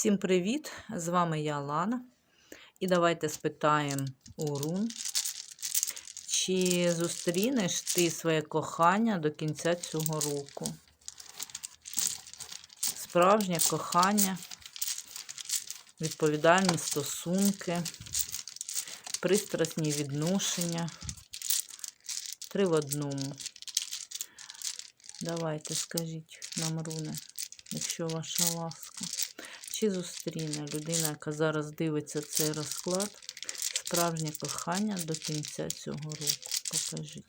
Всім привіт! З вами я Лана. І давайте спитаємо у Рун, чи зустрінеш ти своє кохання до кінця цього року? Справжнє кохання, відповідальні стосунки, пристрасні відношення. Три в одному. Давайте скажіть нам, Руне, якщо ваша ласка. Чи зустріне людина, яка зараз дивиться цей розклад, справжнє кохання до кінця цього року? Покажіть.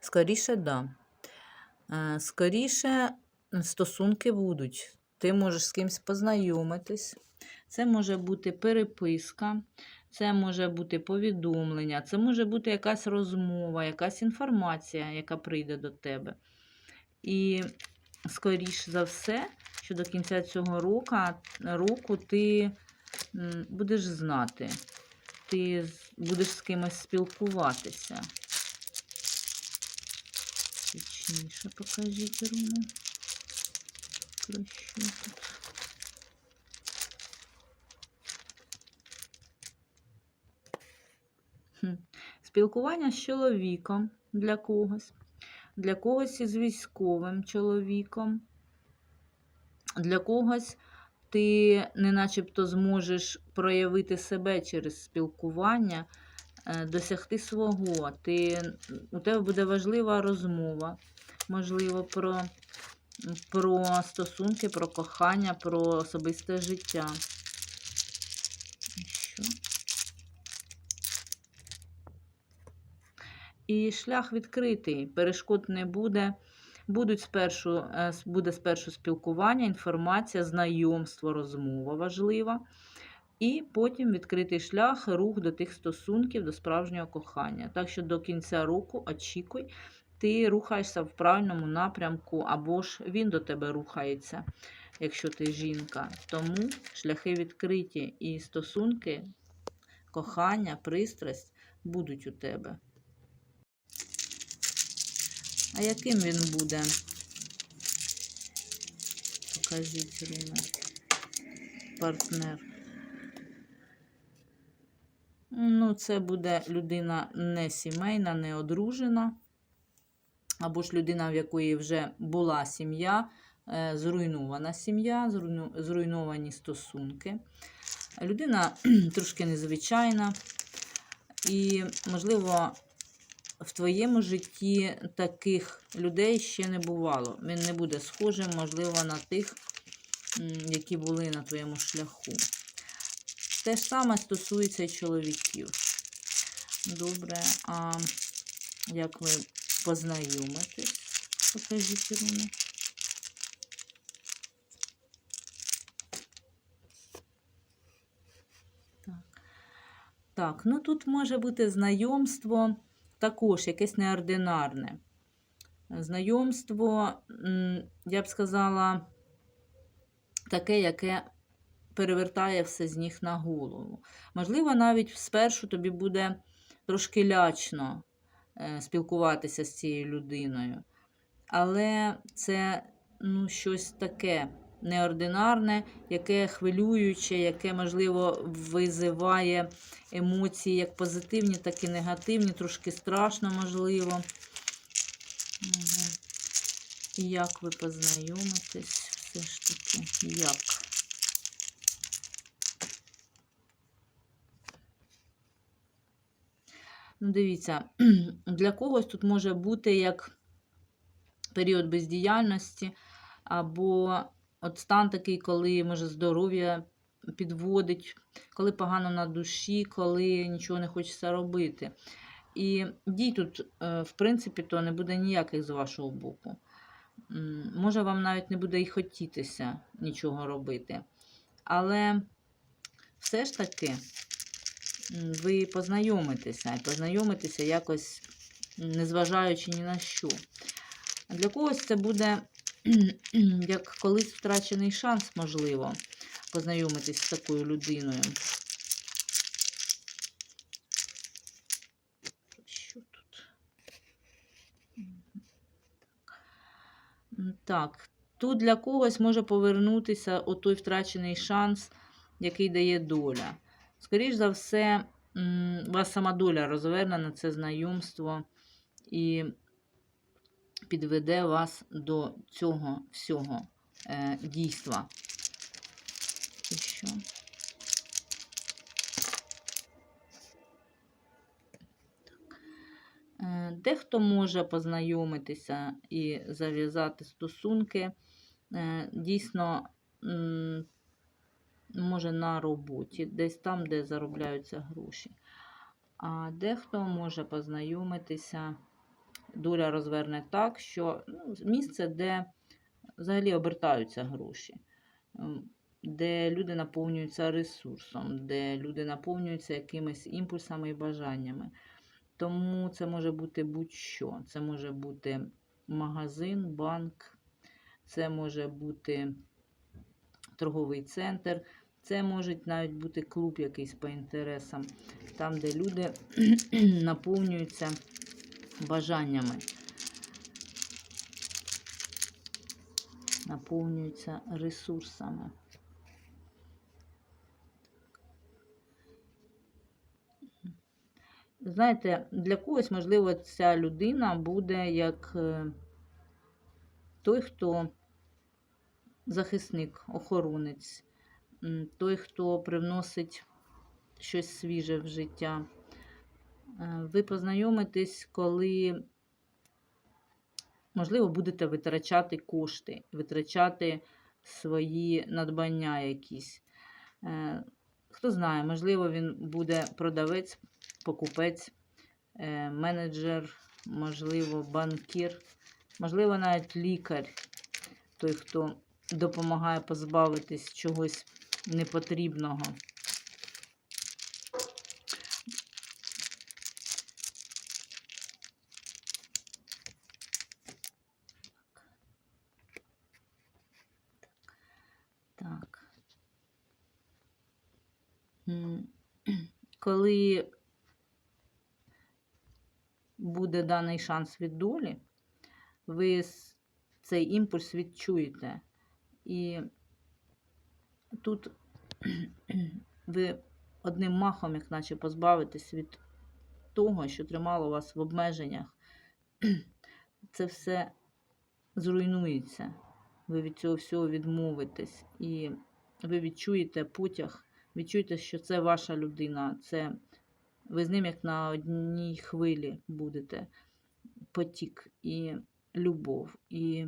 Скоріше, да. Е, Скоріше стосунки будуть. Ти можеш з кимось познайомитись. Це може бути переписка, це може бути повідомлення, це може бути якась розмова, якась інформація, яка прийде до тебе. І, скоріш за все, що до кінця цього року, року ти будеш знати, ти будеш з кимось спілкуватися. Точніше покажіть руну. Про що тут? Спілкування з чоловіком для когось, для когось із військовим чоловіком, для когось ти не начебто зможеш проявити себе через спілкування, е, досягти свого. Ти, у тебе буде важлива розмова, можливо, про, про стосунки, про кохання, про особисте життя. Що? І шлях відкритий, перешкод не буде. Будуть спершу, е, буде спершу спілкування, інформація, знайомство, розмова важлива. І потім відкритий шлях, рух до тих стосунків, до справжнього кохання. Так що до кінця року очікуй, ти рухаєшся в правильному напрямку, або ж він до тебе рухається, якщо ти жінка. Тому шляхи відкриті і стосунки, кохання, пристрасть будуть у тебе. А яким він буде? Покажіть Руна. Партнер. Ну, це буде людина не сімейна, не одружена. Або ж людина, в якої вже була сім'я, е, зруйнована сім'я, зруйновані стосунки. Людина трошки незвичайна. І, можливо, в твоєму житті таких людей ще не бувало. Він не буде схожим, можливо, на тих, які були на твоєму шляху. Те ж саме стосується чоловіків. Добре, а як ви познайомитесь? Покажіть руни. Так, ну тут може бути знайомство також якесь неординарне. Знайомство, я б сказала, таке, яке перевертає все з ніг на голову. Можливо, навіть спершу тобі буде трошки лячно е, спілкуватися з цією людиною. Але це ну, щось таке неординарне, яке хвилююче, яке, можливо, визиває емоції як позитивні, так і негативні, трошки страшно, можливо. І як ви познайомитесь, все ж таки, як? Ну, дивіться, для когось тут може бути як період бездіяльності, або от стан такий, коли може здоров'я підводить, коли погано на душі, коли нічого не хочеться робити. І дій тут, е, в принципі, то не буде ніяких з вашого боку. Може, вам навіть не буде і хотітися нічого робити. Але все ж таки ви познайомитеся, і познайомитеся якось, незважаючи ні на що. Для когось це буде як колись втрачений шанс, можливо, познайомитись з такою людиною. Що тут? Так, тут для когось може повернутися отой втрачений шанс, який дає доля. Скоріше за все, вас сама доля розверне на це знайомство і підведе вас до цього всього е, дійства. І що? Е, Дехто може познайомитися і зав'язати стосунки. е, Дійсно, може на роботі, десь там, де заробляються гроші. А дехто може познайомитися, доля розверне так, що ну, місце, де взагалі обертаються гроші, де люди наповнюються ресурсом, де люди наповнюються якимись імпульсами і бажаннями. Тому це може бути будь-що. Це може бути магазин, банк, це може бути торговий центр, це може навіть бути клуб якийсь по інтересам, там, де люди наповнюються бажаннями. Наповнюються ресурсами. Знаєте, для когось, можливо, ця людина буде як е, той, хто захисник, охоронець, той, хто привносить щось свіже в життя. Е, Ви познайомитесь, коли, можливо, будете витрачати кошти, витрачати свої надбання якісь. Е, Хто знає, можливо, він буде продавець, покупець, е, менеджер, можливо, банкір, можливо, навіть лікар, той, хто допомагає позбавитись чогось непотрібного. Так. М, Коли буде даний шанс від долі, ви цей імпульс відчуєте. І тут ви одним махом, як наче позбавитесь від того, що тримало вас в обмеженнях. Це все зруйнується. Ви від цього всього відмовитесь. І ви відчуєте потяг, відчуєте, що це ваша людина, це ви з ним як на одній хвилі будете. Потік і любов, і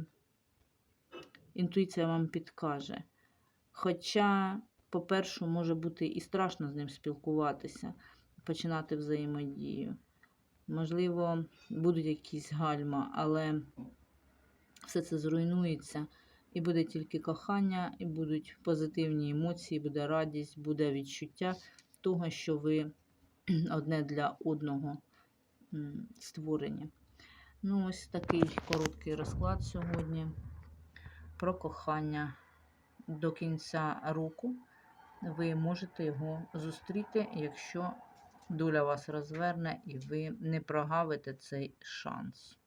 інтуїція вам підкаже. Хоча, по-перше, може бути і страшно з ним спілкуватися, починати взаємодію. Можливо, будуть якісь гальма, але все це зруйнується. І буде тільки кохання, і будуть позитивні емоції, буде радість, буде відчуття того, що ви одне для одного створені. Ну, ось такий короткий розклад сьогодні про кохання до кінця року. Ви можете його зустріти, якщо доля вас розверне і ви не прогавите цей шанс.